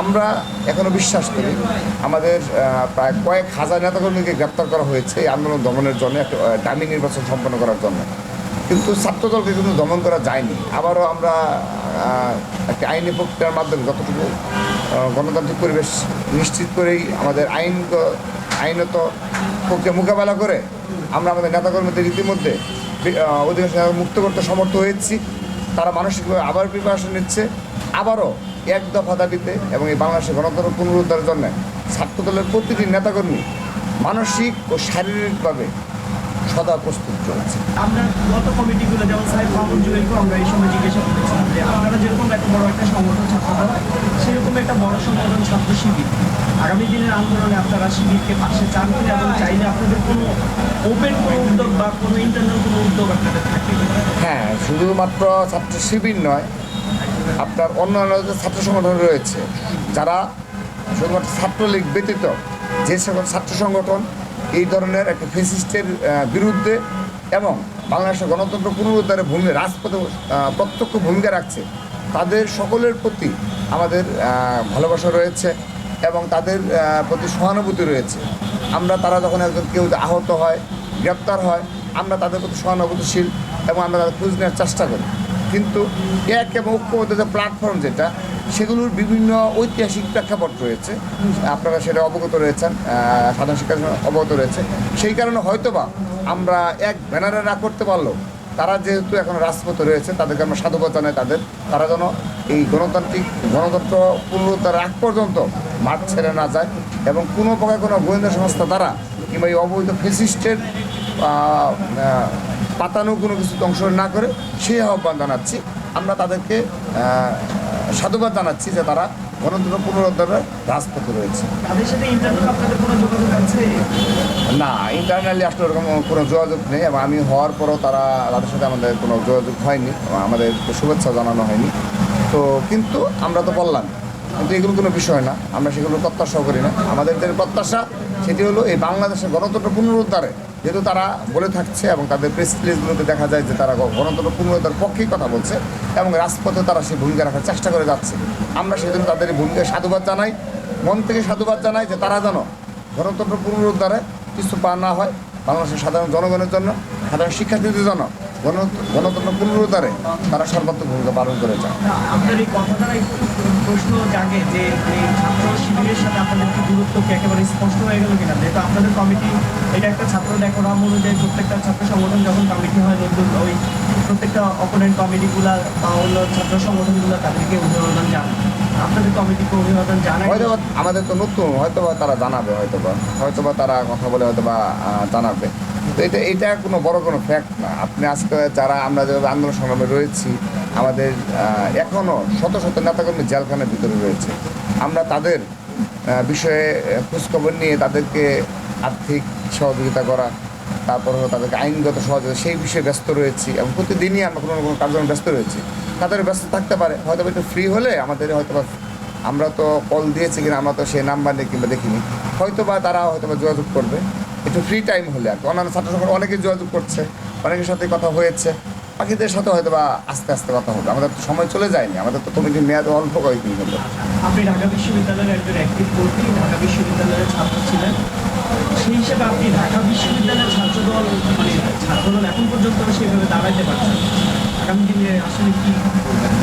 আমরা এখনও বিশ্বাস করি আমাদের প্রায় কয়েক হাজার নেতাকর্মীকে গ্রেপ্তার করা হয়েছে এই আন্দোলন দমনের জন্য, একটা দামি নির্বাচন সম্পন্ন করার জন্য। কিন্তু ছাত্রদলকে কিন্তু দমন করা যায়নি। আবারও আমরা একটি আইনি প্রক্রিয়ার মাধ্যমে যতটুকু গণতান্ত্রিক পরিবেশ নিশ্চিত করেই আমাদের আইন আইনত প্রক্রিয়া মোকাবেলা করে আমরা আমাদের নেতাকর্মীদের ইতিমধ্যে অধিকাংশ মুক্ত করতে সমর্থ হয়েছি। তারা মানসিকভাবে আবার প্রিপারেশন নিচ্ছে। আবারও এক দফা দাবিতে এবং এই বাংলাদেশের গণতন্ত্র পুনরুদ্ধারের জন্য ছাত্রদলের প্রতিটি নেতাকর্মী মানসিক ও শারীরিকভাবে সদা প্রস্তুত আমরা গত কমিটিগুলো যেমন সাহেব মাহমুদ জুয়েলকে আমরা এই সময় জিজ্ঞাসা করেছিলাম যে আপনারা যেরকম এত বড় একটা সংগঠন ছাত্রদল সেরকম একটা বড় সংগঠন ছাত্র শিবির। আগামী দিনের আন্দোলনে আপনারা শিবিরকে পাশে চান কিনা এবং চাইলে আপনাদের কোনো ওপেন কোনো উদ্যোগ বা কোনো ইন্টারনাল কোনো উদ্যোগ আপনাদের থাকে হ্যাঁ শুধুমাত্র ছাত্র শিবির নয় আপনার অন্যান্য ছাত্র সংগঠন রয়েছে, যারা শুধুমাত্র ছাত্রলীগ ব্যতীত যে সকল ছাত্র সংগঠন এই ধরনের একটা ফেসিস্টের বিরুদ্ধে এবং বাংলাদেশের গণতন্ত্র পুনরুদ্ধারে ভূমি, রাজপথে প্রত্যক্ষ ভূমিকা রাখছে, তাদের সকলের প্রতি আমাদের ভালোবাসা রয়েছে এবং তাদের প্রতি সহানুভূতি রয়েছে। আমরা, তারা যখন একজন কেউ আহত হয়, গ্রেপ্তার হয়, আমরা তাদের প্রতি সহানুভূতিশীল এবং আমরা তাদের খোঁজ নেওয়ার চেষ্টা করি। কিন্তু এক এবং ঐক্যবদ্ধ প্ল্যাটফর্ম যেটা, সেগুলোর বিভিন্ন ঐতিহাসিক প্রেক্ষাপট রয়েছে। আপনারা সেটা অবগত রয়েছেন সাধারণ শিক্ষার অবগত রয়েছে। সেই কারণে হয়তোবা আমরা এক ব্যানারে না করতে পারলেও, তারা যেহেতু এখন রাজপথে রয়েছে, তাদেরকে আমরা সাধুবাদ জানাই তাদের, তারা যেন এই গণতান্ত্রিক, গণতন্ত্র পুনরুদ্ধার আগ পর্যন্ত মাঠ ছেড়ে না যায় এবং কোনো প্রকার কোনো গোয়েন্দা সংস্থা দ্বারা কিংবা এই অবৈধ ফেসিস্টের পাতানো কোনো কিছুতে অংশগ্রহণ না করে সেই আহ্বান জানাচ্ছি। আমরা তাদেরকে সাধুবাদ জানাচ্ছি যে তারা গণতন্ত্র পুনরুদ্ধারের রাজপথে রয়েছে। না ইন্টারনালি আসলে ওরকম কোনো যোগাযোগ নেই এবং আমি হওয়ার পরও তারা তাদের সাথে আমাদের কোনো যোগাযোগ হয়নি। আমাদের শুভেচ্ছা জানানো হয়নি। তো কিন্তু আমরা তো বললাম কিন্তু এগুলো কোনো বিষয় না, আমরা সেগুলো প্রত্যাশাও করি না। আমাদের যে প্রত্যাশা, সেটি হলো এই বাংলাদেশের গণতন্ত্র পুনরুদ্ধারে। যেহেতু তারা বলে থাকছে এবং তাদের প্রেস রিলিজগুলোতে দেখা যায় যে তারা গণতন্ত্র পুনরুদ্ধার পক্ষেই কথা বলছে এবং রাজপথে তারা সেই ভূমিকা রাখার চেষ্টা করে যাচ্ছে। আমরা সেজন্য তাদের এই ভূমিকায় সাধুবাদ জানাই, মন থেকে সাধুবাদ জানাই যে তারা যেন গণতন্ত্র পুনরুদ্ধারে কিছু পা না হয় বাংলাদেশের সাধারণ জনগণের জন্য, সাধারণ শিক্ষার্থীদের জন্য। গণতন্ত্র পুনরুদ্ধারে তারা সর্বাত্মক ভূমিকা পালন করে যায় না, আপনার এই একটু প্রশ্ন জাগে যে ছাত্র শিবিরের সাথে আপনাদের কি দূরত্ব কি একেবারে স্পষ্ট হয়ে গেল কিনা? যেহেতু আপনাদের কমিটি এটা একটা ছাত্র ডেকোরাম অনুযায়ী প্রত্যেকটা ছাত্র সংগঠন যখন কমিটি হয় নতুন ওই প্রত্যেকটা অপোনেন্ট কমিটিগুলা বা অন্য ছাত্র সংগঠনগুলো তাদেরকে অভিবাদন জানায়। আপনাদের কমিটিকে অভিবাদন জানায়। হয়তো আমাদের তো নতুন হয়তো বা তারা জানাবে হয়তো বা হয়তো বা তারা কথা বলে হয়তো বা জানাবে। তো এটা এটা কোনো বড় কোনো ফ্যাক্ট না। আপনি আজকে যারা আমরা যেভাবে আন্দোলন সংগ্রামে রয়েছি, আমাদের এখনও শত শত নেতাকর্মী জেলখানার ভিতরে রয়েছে। আমরা তাদের বিষয়ে খোঁজখবর নিয়ে তাদেরকে আর্থিক সহযোগিতা করা, তারপর হলো তাদেরকে আইনগত সহযোগিতা, সেই বিষয়ে ব্যস্ত রয়েছি এবং প্রতিদিনই আমরা কোনো না কোনো কার্যক্রমে ব্যস্ত রয়েছি। তাদের ব্যস্ত থাকতে পারে, হয়তো একটু ফ্রি হলে আমাদের হয়তো আমরা তো কল দিয়েছি কিনা, আমরা তো সেই নাম্বার নেই কিংবা দেখিনি। হয়তো বা তারা হয়তো বা যোগাযোগ করবে। একটু ফ্রি টাইম হলে আর অন্যান্য ছাত্র সংগঠন অনেকে যোগাযোগ করছে, অনেকের সাথে কথা হয়েছে। পাখিদের সাথে হয়তো বা আস্তে আস্তে কথা হবে। আমাদের তো সময় চলে যায়নি। আমাদের তো কমিটির মেয়াদ অল্প কয়েকদিন হলো। আপনি ঢাকা বিশ্ববিদ্যালয়ের একজন ঢাকা বিশ্ববিদ্যালয়ের ছাত্র ছিলেন। সেই হিসেবে আপনি ঢাকা বিশ্ববিদ্যালয়ের মানে এখন পর্যন্ত দাঁড়াইতে পারছেন আসলে কি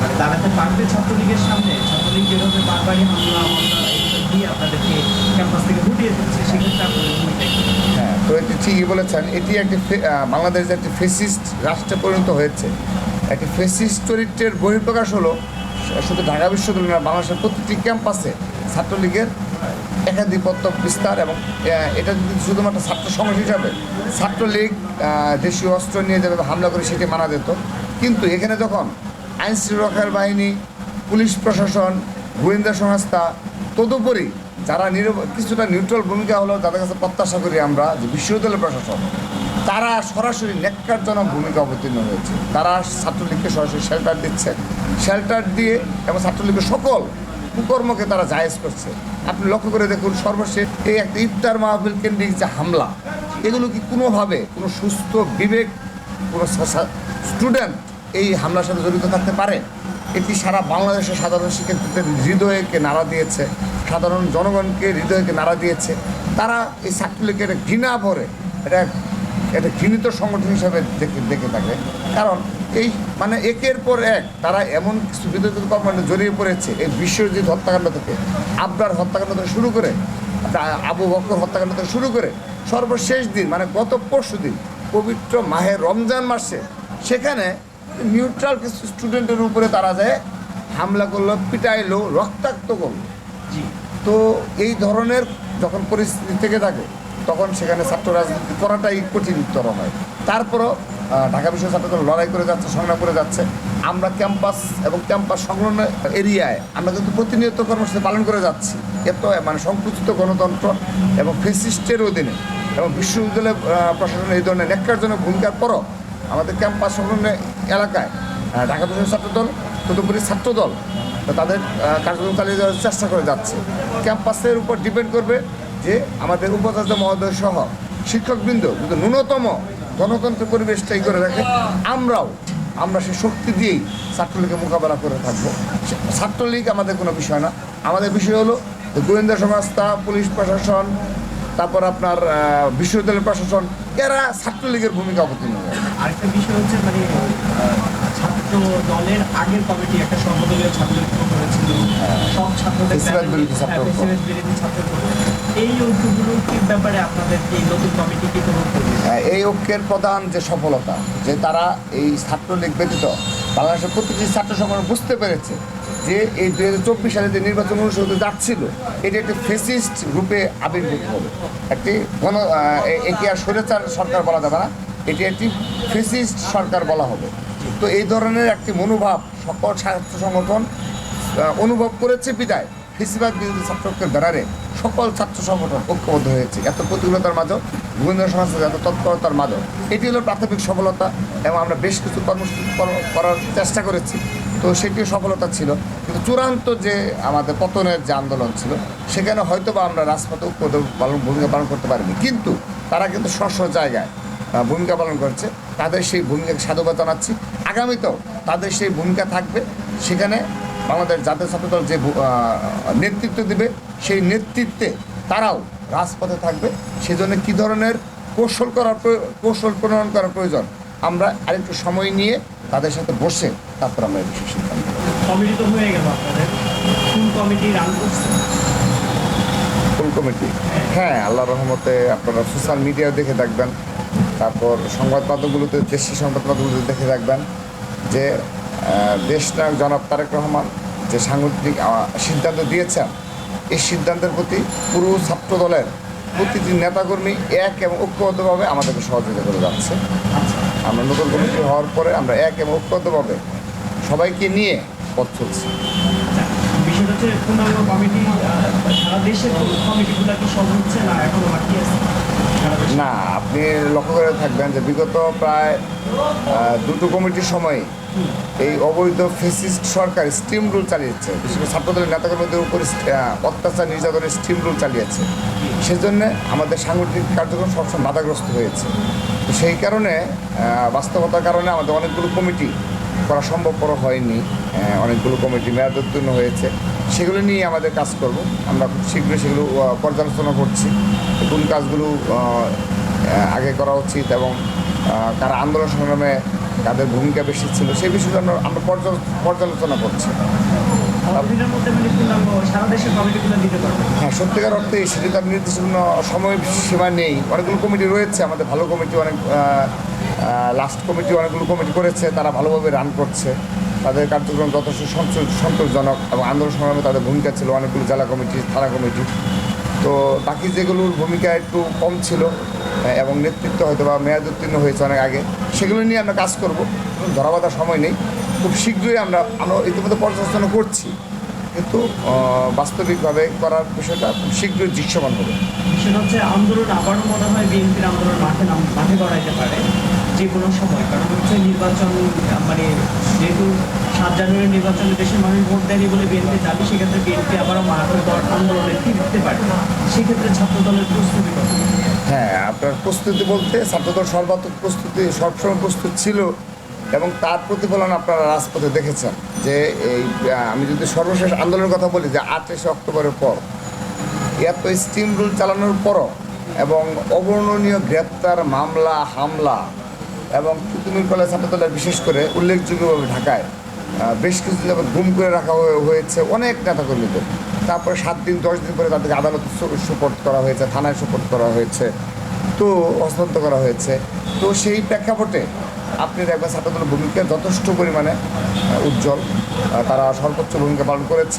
মানে দাঁড়াতে পারবে ছাত্রলীগের সামনে? ছাত্রলীগ যেভাবে বারবারই হামলা এগুলো হ্যাঁ তো এটি ঠিকই বলেছেন, এটি একটি বাংলাদেশ একটি ফেসিস্ট রাষ্ট্রে পরিণত হয়েছে। একটি ফেসিস্ট চরিত্রের বহিঃপ্রকাশ হলো, শুধু ঢাকা বিশ্ববিদ্যালয় বাংলাদেশের প্রতিটি ক্যাম্পাসে ছাত্রলীগের একাধিপত্য বিস্তার এবং এটা যদি শুধুমাত্র ছাত্র সমাজ হিসাবে ছাত্রলীগ দেশীয় অস্ত্র নিয়ে যেভাবে হামলা করে সেটি মানা যেত, কিন্তু এখানে যখন আইন শৃঙ্খলার বাহিনী, পুলিশ প্রশাসন, গোয়েন্দা সংস্থা তদুপরি যারা কিছুটা নিউট্রাল ভূমিকা হলেও তাদের কাছে প্রত্যাশা করি আমরা যে বিশ্ববিদ্যালয় প্রশাসন, তারা সরাসরি নেককারজনক ভূমিকা অবতীর্ণ হয়েছে। তারা ছাত্রলীগকে সরাসরি শেল্টার দিচ্ছে। শেল্টার দিয়ে এবং ছাত্রলীগের সকল কুকর্মকে তারা জায়েজ করছে। আপনি লক্ষ্য করে দেখুন, সর্বশেষ এই একটা ইফতার মাহফিল কেন্দ্রিক যে হামলা, এগুলো কি কোনোভাবে কোনো সুস্থ, বিবেক, কোনো স্টুডেন্ট এই হামলার সাথে জড়িত থাকতে পারে? এটি সারা বাংলাদেশের সাধারণ শিক্ষার্থীদের হৃদয়কে নাড়া দিয়েছে। সাধারণ জনগণকে হৃদয়কে নাড়া দিয়েছে। তারা এই ছাত্রলীগের ঘৃণা ভরে এটা এটা ঘৃণিত সংগঠন হিসাবে দেখে দেখে থাকে। কারণ এই মানে একের পর এক তারা এমন কিছু বিদ্যুৎ কর্মকাণ্ডে জড়িয়ে পড়েছে। এই বিশ্বজিৎ হত্যাকাণ্ড থেকে, আবরার হত্যাকাণ্ড থেকে শুরু করে আবু বকর হত্যাকাণ্ড থেকে শুরু করে সর্বশেষ দিন মানে গত পরশু দিন, পবিত্র মাহে রমজান মাসে, সেখানে নিউট্রাল কিছু স্টুডেন্টের উপরে তারা যায় হামলা করল পিটাইলো রক্তাক্ত করল। জি। তো এই ধরনের যখন পরিস্থিতি থেকে থাকে তখন সেখানে ছাত্র রাজনীতি করাটাই কঠিনতর হয়। তারপরও ঢাকা বিশ্ব ছাত্রদল লড়াই করে যাচ্ছে সংগ্রাম করে যাচ্ছে। আমরা ক্যাম্পাস এবং ক্যাম্পাস সংলগ্ন এরিয়ায় আমরা কিন্তু প্রতিনিয়ত কর্মসূচি পালন করে যাচ্ছি। এত মানে সংকুচিত গণতন্ত্র এবং ফেসিস্টের অধীনে এবং বিশ্ববিদ্যালয় আহ, প্রশাসনের এই ধরনের ন্যাক্কারজনক ভূমিকার পরও আমাদের ক্যাম্পাস সংলগ্ন এলাকায় ঢাকা বিশ্ব ছাত্রদল, তদুপরি ছাত্রদল তাদের কার্যক্রম চালিয়ে যাওয়ার চেষ্টা করে যাচ্ছে। ক্যাম্পাসের উপর ডিপেন্ড করবে যে আমাদের উপাচার্য মহোদয় সহ শিক্ষকবৃন্দ যদি ন্যূনতম গণতন্ত্র পরিবেশটাই করে রাখে, আমরাও, আমরা সেই শক্তি দিয়েই ছাত্রলীগের মোকাবেলা করে থাকব। ছাত্রলীগ আমাদের কোনো বিষয় না। আমাদের বিষয় হলো গোয়েন্দা সংস্থা, পুলিশ প্রশাসন, তারপর আপনার বিশ্ববিদ্যালয় প্রশাসন এরা ছাত্রলীগের ভূমিকা অবতীর্ণ হয় আরেকটা বিষয় হচ্ছে মানে ছাত্র দলের আগের কমিটি একটা সর্বদলীয় ছাত্র করেছিল। সব ছাত্রদের ফেসিবাদ বিরোধী ছাত্র হ্যাঁ। এই ঐক্যগুলোর ব্যাপারে আপনাদের কি নতুন কমিটি কি আহ, এই ঐক্যের প্রধান যে সফলতা যে তারা এই ছাত্রলীগ ব্যতীত বাংলাদেশের প্রতিটি ছাত্র সংগঠন বুঝতে পেরেছে যে এই দু হাজার চব্বিশ সালে যে নির্বাচন অনুষ্ঠিত যাচ্ছিল, এটি একটি ফেসিস্ট রূপে আবির্ভূত হবে। একটি গণ একে আর স্বৈরাচার সরকার বলা যাবে না, এটি একটি ফেসিস্ট সরকার বলা হবে। তো এই ধরনের একটি মনোভাব সকল ছাত্র সংগঠন অনুভব করেছে বিদায়। ফেসিবাদ বিরোধী ছাত্রকের ব্যানারে সকল ছাত্র সংগঠন ঐক্যবদ্ধ হয়েছে। এত প্রতিকূলতার মাঝে গোয়েন্দা সংস্থা এত তৎপরতার মাঝে এটি হলো প্রাথমিক সফলতা এবং আমরা বেশ কিছু কর্মসূচি করার চেষ্টা করেছি। তো সেটিও সফলতা ছিল। কিন্তু চূড়ান্ত যে আমাদের পতনের যে আন্দোলন ছিল, সেখানে হয়তো বা আমরা রাজপথে পালন, ভূমিকা পালন করতে পারিনি। কিন্তু তারা কিন্তু স্ব জায়গায় ভূমিকা পালন করছে। তাদের সেই ভূমিকাকে সাধুবাদ জানাচ্ছি। আগামীতেও তাদের সেই ভূমিকা থাকবে। সেখানে বাংলাদেশ জাতীয় ছাত্রদল যে নেতৃত্ব দেবে, সেই নেতৃত্বে তারাও রাজপথে থাকবে। সেজন্য কী ধরনের কৌশল করার কৌশল প্রণয়ন করার প্রয়োজন, আমরা আরেকটু সময় নিয়ে তাদের সাথে বসে তারপর আমরা এই বিষয়ে সিদ্ধান্ত। কমিটি তো হয়ে গেল আপনাদের। কোন কমিটি রান করছে? Full committee? হ্যাঁ আল্লাহ রহমতে আপনারা সোশ্যাল মিডিয়া দেখে থাকবেন। তারপর সংবাদ মাধ্যমগুলোতে দেশি সংবাদ মাধ্যমগুলোতে দেখে থাকবেন যে দেশনায়ক জনাব তারেক রহমান যে সাংগঠনিক সিদ্ধান্ত দিয়েছেন এই সিদ্ধান্তের প্রতি পুরো ছাত্র দলের প্রতিটি নেতাকর্মী এক এবং ঐক্যবদ্ধভাবে আমাদেরকে সহযোগিতা করে যাচ্ছে। আমরা নতুন কমিটি হওয়ার পরে আমরা এক এবং ঐক্যবদ্ধভাবে সবাইকে নিয়ে পথ চলছি কমিটি সারা দেশের কমিটিগুলো কি সব হচ্ছে না, এখনও বাকি আছে? না, আপনি লক্ষ্য করে থাকবেন যে বিগত প্রায় দুটো কমিটির সময় এই অবৈধ ফেসিস্ট সরকার স্টিম রুল চালিয়েছে। বিশেষ করে ছাত্রদলের নেতাকর্মীদের উপর অত্যাচার, নির্যাতনের স্টিম রুল চালিয়েছে। সেজন্য আমাদের সাংগঠনিক কার্যক্রম সবসময় বাধাগ্রস্ত হয়েছে। সেই কারণে বাস্তবতার কারণে আমাদের অনেকগুলো কমিটি করা সম্ভবপর হয়নি। অনেকগুলো কমিটি মেয়াদ উত্তীর্ণ হয়েছে। সেগুলো নিয়ে আমাদের কাজ করব। আমরা খুব শীঘ্রই সেগুলো পর্যালোচনা করছি। কোন কাজগুলো আগে করা উচিত এবং কারা আন্দোলন সংগ্রামে তাদের ভূমিকা বেশি ছিল সেই বিষয়গুলো আমরা আমরা পর্যালোচনা করছি। মানে হ্যাঁ সত্যিকার অর্থে সেটি তার নির্দিষ্ট কোনো সময় সীমা নেই। অনেকগুলো কমিটি রয়েছে আমাদের ভালো কমিটি অনেক লাস্ট কমিটি অনেকগুলো কমিটি করেছে তারা ভালোভাবে রান করছে। তাদের কার্যক্রম যথেষ্ট সন্তোষ- সন্তোষজনক এবং আন্দোলন সংগ্রামে তাদের ভূমিকা ছিল অনেকগুলো জেলা কমিটি, থানা কমিটি। তো বাকি যেগুলোর ভূমিকা একটু কম ছিল এবং নেতৃত্ব হয়তো বা মেয়াদ উত্তীর্ণ হয়েছে অনেক আগে, সেগুলো নিয়ে আমরা কাজ করব। ধরাবাধার সময় নেই। খুব শীঘ্রই আমরা আমরা ইতিমধ্যে পর্যালোচনা করছি। কিন্তু বাস্তবিকভাবে করার বিষয়টা খুব শীঘ্রই দৃশ্যমান হবে। সেটা হচ্ছে আন্দোলন আবারও মনে হয় বিএনপির আন্দোলন মাঠে মাঠে গড়াইতে পারে। যে কোনো সময়, কারণ হচ্ছে নির্বাচন মানে যেহেতু সাত জানুয়ারি নির্বাচনে দেশের মানুষ ভোট দেয়নি বলে বিএনপি দাবি, সেক্ষেত্রে বিএনপি আবারও গড় আন্দোলনে ফিরতে পারে। সেক্ষেত্রে ছাত্র দলের প্রস্তুতি হ্যাঁ আপনার প্রস্তুতি বলতে ছাত্রদল সর্বাত্মক প্রস্তুতি, সবসময় প্রস্তুত ছিল এবং তার প্রতিফলন আপনারা রাজপথে দেখেছেন যে এই আমি যদি সর্বশেষ আন্দোলনের কথা বলি যে আঠাশে অক্টোবরের পর, এত স্টিম রুল চালানোর পরও এবং অবর্ণনীয় গ্রেপ্তার, মামলা, হামলা এবং তিতুমির কলেজ ছাত্রদলের বিশেষ করে উল্লেখযোগ্যভাবে ঢাকায় বেশ কিছু যাবত গুম করে রাখা হয়েছে অনেক নেতাকর্মীদের। তারপরে সাত দিন, দশ দিন পরে তাদেরকে আদালতে সুপোর্ট করা হয়েছে, থানায় সুপোর্ট করা হয়েছে, তো হস্তান্তর করা হয়েছে। তো সেই প্রেক্ষাপটে আপনি দেখবেন ছাত্রদলের ভূমিকা যথেষ্ট পরিমাণে উজ্জ্বল। তারা সর্বোচ্চ ভূমিকা পালন করেছে।